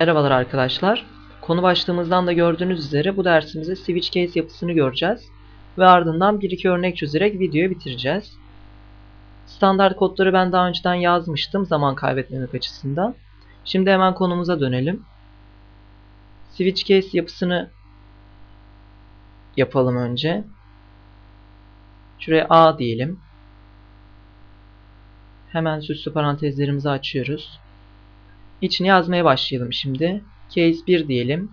Merhabalar arkadaşlar. Konu başlığımızdan da gördüğünüz üzere bu dersimizde switch case yapısını göreceğiz ve ardından bir iki örnek çözerek videoyu bitireceğiz. Standart kodları ben daha önceden yazmıştım zaman kaybetmemek açısından. Şimdi hemen konumuza dönelim. Switch case yapısını yapalım önce. Şuraya A diyelim. Hemen süslü parantezlerimizi açıyoruz. İçini yazmaya başlayalım şimdi. Case 1 diyelim.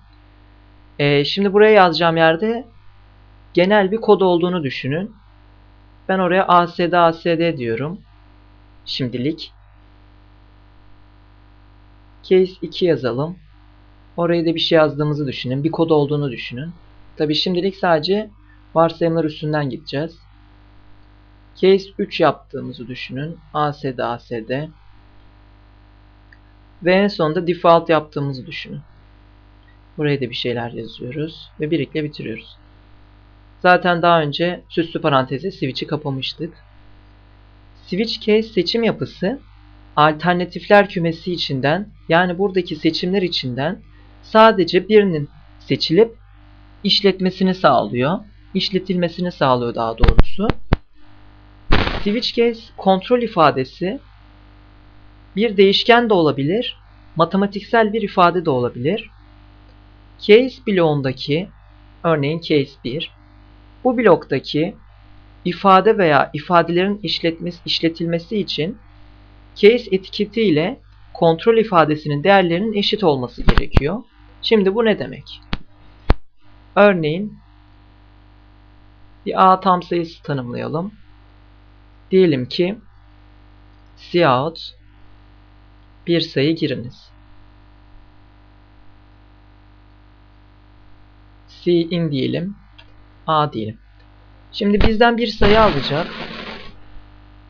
Ee, şimdi buraya yazacağım yerde genel bir kod olduğunu düşünün. Ben oraya ASD ASD diyorum. Şimdilik. Case 2 yazalım. Oraya da bir şey yazdığımızı düşünün. Bir kod olduğunu düşünün. Tabi şimdilik sadece varsayımlar üstünden gideceğiz. Case 3 yaptığımızı düşünün. ASD ASD. Ve en sonunda default yaptığımızı düşünün. Buraya da bir şeyler yazıyoruz ve birlikte bitiriyoruz. Zaten daha önce süslü parantezi switch'i kapamıştık. Switch case seçim yapısı alternatifler kümesi içinden yani buradaki seçimler içinden sadece birinin seçilip işletmesini sağlıyor. İşletilmesini sağlıyor daha doğrusu. Switch case kontrol ifadesi bir değişken de olabilir, matematiksel bir ifade de olabilir. Case bloğundaki, örneğin case 1, bu bloktaki ifade veya ifadelerin işletmesi, işletilmesi için case etiketi ile kontrol ifadesinin değerlerinin eşit olması gerekiyor. Şimdi bu ne demek? Örneğin bir A tam sayısı tanımlayalım. Diyelim ki cout bir sayı giriniz. C in diyelim. A diyelim. Şimdi bizden bir sayı alacak.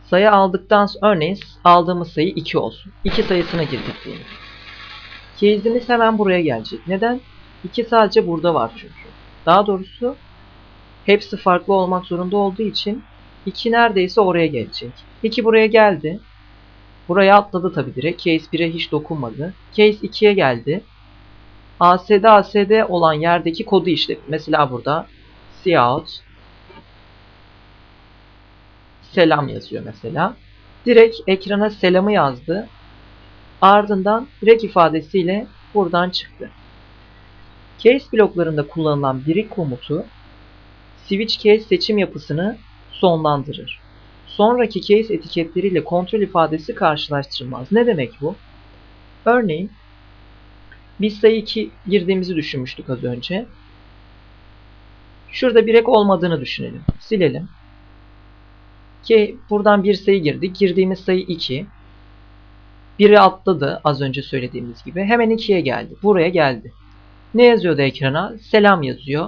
Sayı aldıktan sonra örneğin aldığımız sayı 2 olsun. 2 sayısına girdik diyelim. Case'imiz hemen buraya gelecek. Neden? 2 sadece burada var çünkü. Daha doğrusu hepsi farklı olmak zorunda olduğu için 2 neredeyse oraya gelecek. 2 buraya geldi. Buraya atladı tabi direkt. Case 1'e hiç dokunmadı. Case 2'ye geldi. ASD ASD olan yerdeki kodu işletti. Mesela burada cout selam yazıyor mesela. Direkt ekrana selamı yazdı. Ardından direkt ifadesiyle buradan çıktı. Case bloklarında kullanılan birik komutu switch case seçim yapısını sonlandırır. Sonraki case etiketleriyle kontrol ifadesi karşılaştırılmaz. Ne demek bu? Örneğin biz sayı 2 girdiğimizi düşünmüştük az önce. Şurada bir ek olmadığını düşünelim. Silelim. Ki buradan bir sayı girdik. Girdiğimiz sayı 2. Biri atladı az önce söylediğimiz gibi. Hemen 2'ye geldi. Buraya geldi. Ne yazıyordu ekrana? Selam yazıyor.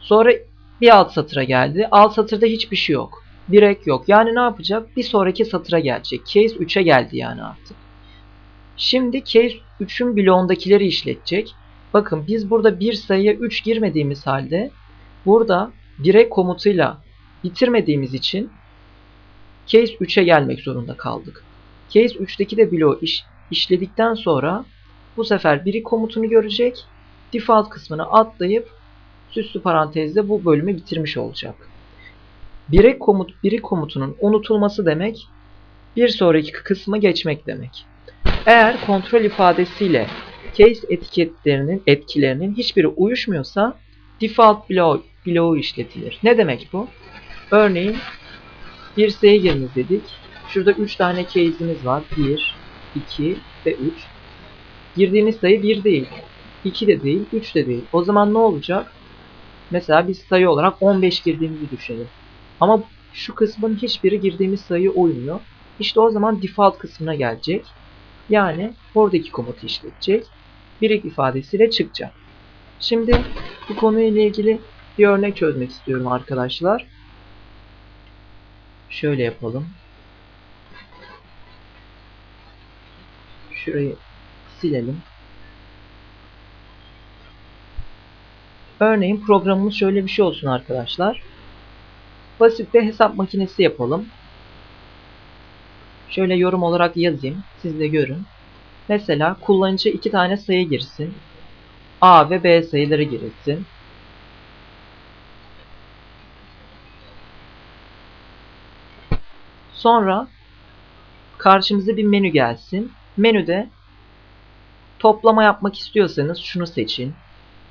Sonra bir alt satıra geldi. Alt satırda hiçbir şey yok. Bir ek yok. Yani ne yapacak? Bir sonraki satıra gelecek. Case 3'e geldi yani artık. Şimdi case 3'ün bloğundakileri işletecek. Bakın biz burada bir sayıya 3 girmediğimiz halde burada bir ek komutuyla bitirmediğimiz için case 3'e gelmek zorunda kaldık. Case 3'teki de bloğu iş, işledikten sonra bu sefer biri komutunu görecek. Default kısmını atlayıp süslü parantezde bu bölümü bitirmiş olacak. Bire komut, biri komutunun unutulması demek bir sonraki kısmı geçmek demek. Eğer kontrol ifadesiyle case etiketlerinin etkilerinin hiçbiri uyuşmuyorsa default bloğu, bloğu işletilir. Ne demek bu? Örneğin bir sayı giriniz dedik. Şurada 3 tane case'imiz var. 1, 2 ve 3. Girdiğimiz sayı 1 değil. 2 de değil, 3 de değil. O zaman ne olacak? Mesela biz sayı olarak 15 girdiğimizi düşünelim. Ama şu kısmın hiçbiri girdiğimiz sayı uymuyor. İşte o zaman default kısmına gelecek. Yani oradaki komutu işletecek. Birik ifadesiyle çıkacak. Şimdi bu konuyla ilgili bir örnek çözmek istiyorum arkadaşlar. Şöyle yapalım. Şurayı silelim. Örneğin programımız şöyle bir şey olsun arkadaşlar. Basit bir hesap makinesi yapalım. Şöyle yorum olarak yazayım. Siz de görün. Mesela kullanıcı iki tane sayı girsin. A ve B sayıları girilsin. Sonra karşımıza bir menü gelsin. Menüde toplama yapmak istiyorsanız şunu seçin.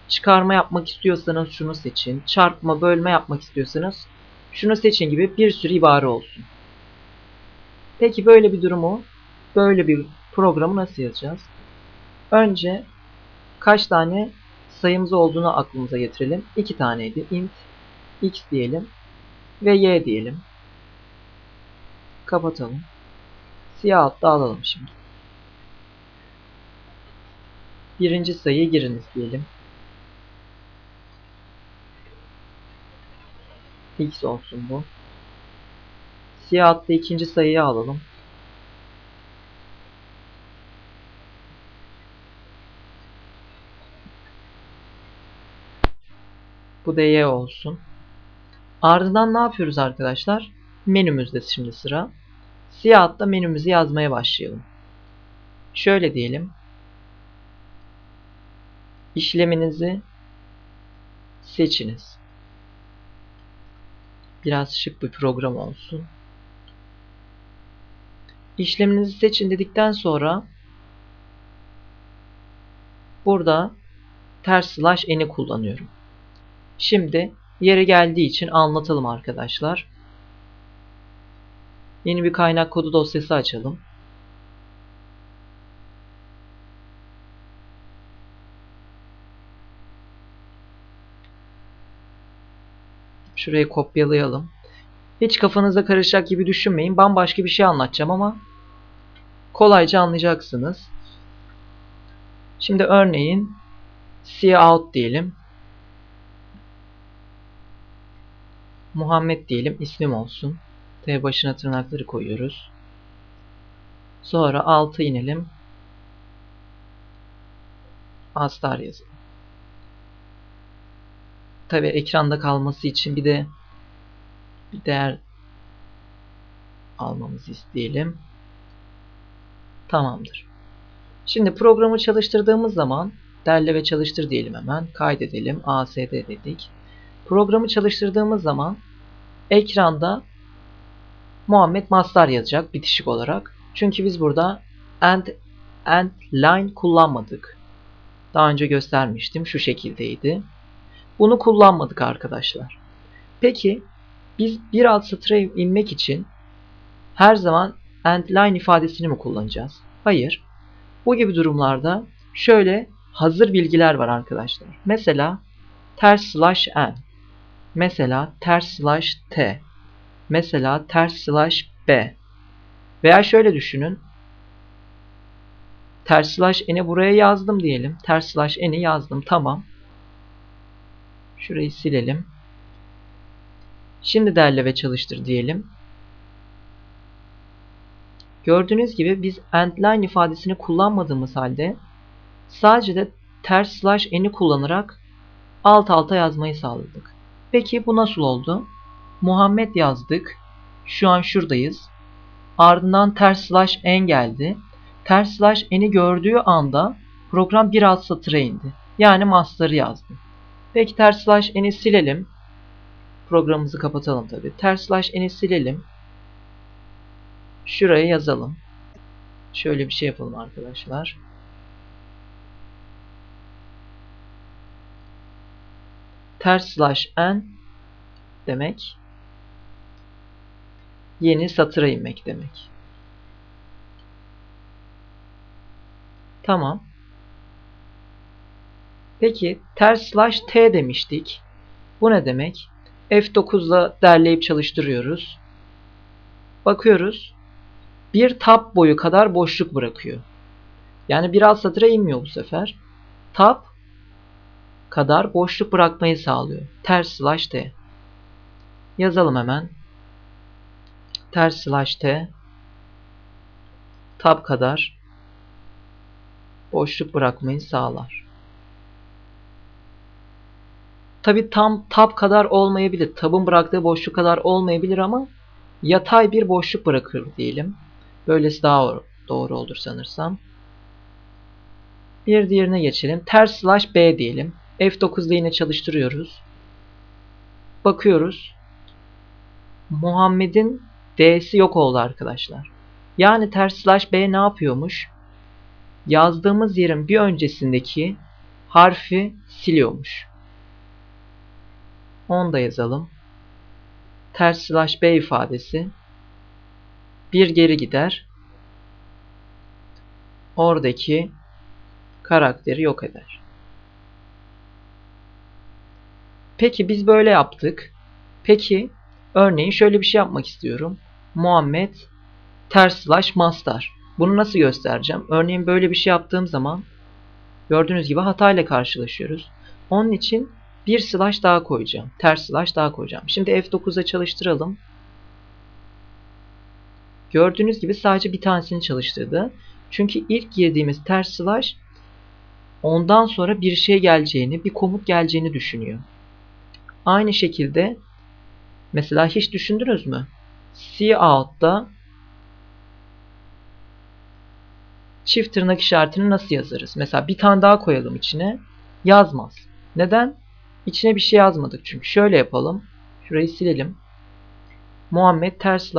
Çıkarma yapmak istiyorsanız şunu seçin. Çarpma, bölme yapmak istiyorsanız şunu seçin gibi bir sürü ibare olsun. Peki böyle bir durumu, böyle bir programı nasıl yazacağız? Önce kaç tane sayımız olduğunu aklımıza getirelim. İki taneydi. int x diyelim ve y diyelim. Kapatalım. Siyah altta alalım şimdi. Birinci sayıyı giriniz diyelim. X olsun bu. Siyah altta ikinci sayıyı alalım. Bu da Y olsun. Ardından ne yapıyoruz arkadaşlar? Menümüzde şimdi sıra. Siyah altta menümüzü yazmaya başlayalım. Şöyle diyelim. İşleminizi seçiniz. Biraz şık bir program olsun. İşleminizi seçin dedikten sonra burada ters slash n'i kullanıyorum. Şimdi yeri geldiği için anlatalım arkadaşlar. Yeni bir kaynak kodu dosyası açalım. Şurayı kopyalayalım. Hiç kafanıza karışacak gibi düşünmeyin. Bambaşka bir şey anlatacağım ama kolayca anlayacaksınız. Şimdi örneğin see out diyelim. Muhammed diyelim. ismim olsun. T başına tırnakları koyuyoruz. Sonra altı inelim. Astar yazalım. Tabi ekranda kalması için bir de bir değer almamızı isteyelim. Tamamdır. Şimdi programı çalıştırdığımız zaman derle ve çalıştır diyelim hemen. Kaydedelim. ASD dedik. Programı çalıştırdığımız zaman ekranda Muhammed Mastar yazacak bitişik olarak. Çünkü biz burada end, end line kullanmadık. Daha önce göstermiştim. Şu şekildeydi. Bunu kullanmadık arkadaşlar. Peki biz bir alt satıra inmek için her zaman end line ifadesini mi kullanacağız? Hayır. Bu gibi durumlarda şöyle hazır bilgiler var arkadaşlar. Mesela ters slash n. Mesela ters slash t. Mesela ters slash b. Veya şöyle düşünün. Ters slash n'i buraya yazdım diyelim. Ters slash n'i yazdım. Tamam. Şurayı silelim. Şimdi derle ve çalıştır diyelim. Gördüğünüz gibi biz endline ifadesini kullanmadığımız halde sadece de ters slash n'i kullanarak alt alta yazmayı sağladık. Peki bu nasıl oldu? Muhammed yazdık. Şu an şuradayız. Ardından ters slash n geldi. Ters slash n'i gördüğü anda program bir alt satıra indi. Yani master'ı yazdı. Peki ters slash n'i silelim. Programımızı kapatalım tabi. Ters slash n'i silelim. Şuraya yazalım. Şöyle bir şey yapalım arkadaşlar. Ters slash n demek yeni satıra inmek demek. Tamam. Peki ters slash t demiştik. Bu ne demek? F9'la derleyip çalıştırıyoruz. Bakıyoruz. Bir tab boyu kadar boşluk bırakıyor. Yani bir alt satıra inmiyor bu sefer. Tab kadar boşluk bırakmayı sağlıyor. Ters slash t. Yazalım hemen. Ters slash t tab kadar boşluk bırakmayı sağlar. Tabi tam tab kadar olmayabilir. Tabın bıraktığı boşluk kadar olmayabilir ama yatay bir boşluk bırakır diyelim. Böylesi daha doğru olur sanırsam. Bir diğerine geçelim. Ters slash B diyelim. F9 ile yine çalıştırıyoruz. Bakıyoruz. Muhammed'in D'si yok oldu arkadaşlar. Yani ters slash B ne yapıyormuş? Yazdığımız yerin bir öncesindeki harfi siliyormuş. Onu da yazalım. Ters slash B ifadesi bir geri gider. Oradaki karakteri yok eder. Peki biz böyle yaptık. Peki örneğin şöyle bir şey yapmak istiyorum. Muhammed ters slash master. Bunu nasıl göstereceğim? Örneğin böyle bir şey yaptığım zaman gördüğünüz gibi hatayla karşılaşıyoruz. Onun için bir slash daha koyacağım. Ters slash daha koyacağım. Şimdi F9'a çalıştıralım. Gördüğünüz gibi sadece bir tanesini çalıştırdı. Çünkü ilk girdiğimiz ters slash ondan sonra bir şey geleceğini, bir komut geleceğini düşünüyor. Aynı şekilde mesela hiç düşündünüz mü? C out'ta çift tırnak işaretini nasıl yazarız? Mesela bir tane daha koyalım içine. Yazmaz. Neden? İçine bir şey yazmadık çünkü. Şöyle yapalım. Şurayı silelim. Muhammed ters.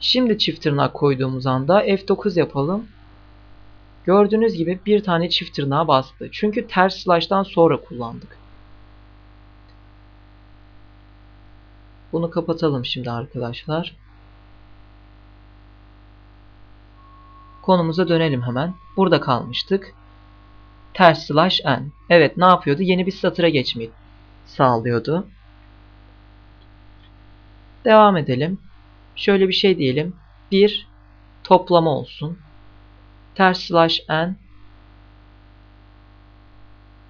Şimdi çift tırnak koyduğumuz anda F9 yapalım. Gördüğünüz gibi bir tane çift tırnağa bastı. Çünkü ters slash'tan sonra kullandık. Bunu kapatalım şimdi arkadaşlar. Konumuza dönelim hemen. Burada kalmıştık. Ters slash n. Evet ne yapıyordu? Yeni bir satıra geçmeyi sağlıyordu. Devam edelim. Şöyle bir şey diyelim. Bir toplama olsun. Ters slash n.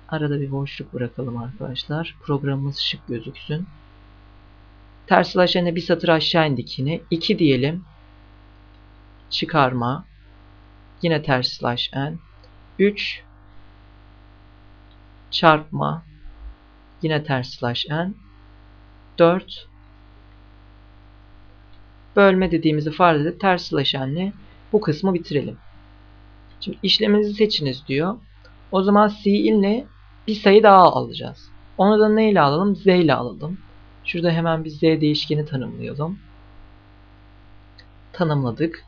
Arada bir boşluk bırakalım arkadaşlar. Programımız şık gözüksün. Ters slash n'e bir satır aşağı indik yine. 2 diyelim. Çıkarma. Yine ters slash n. 3 çarpma. Yine ters slash n. 4 bölme dediğimizi farz edip ters slash n'le bu kısmı bitirelim. Şimdi işleminizi seçiniz diyor. O zaman C ile bir sayı daha alacağız. Onu da neyle alalım? Z ile alalım. Şurada hemen bir Z değişkeni tanımlayalım. Tanımladık.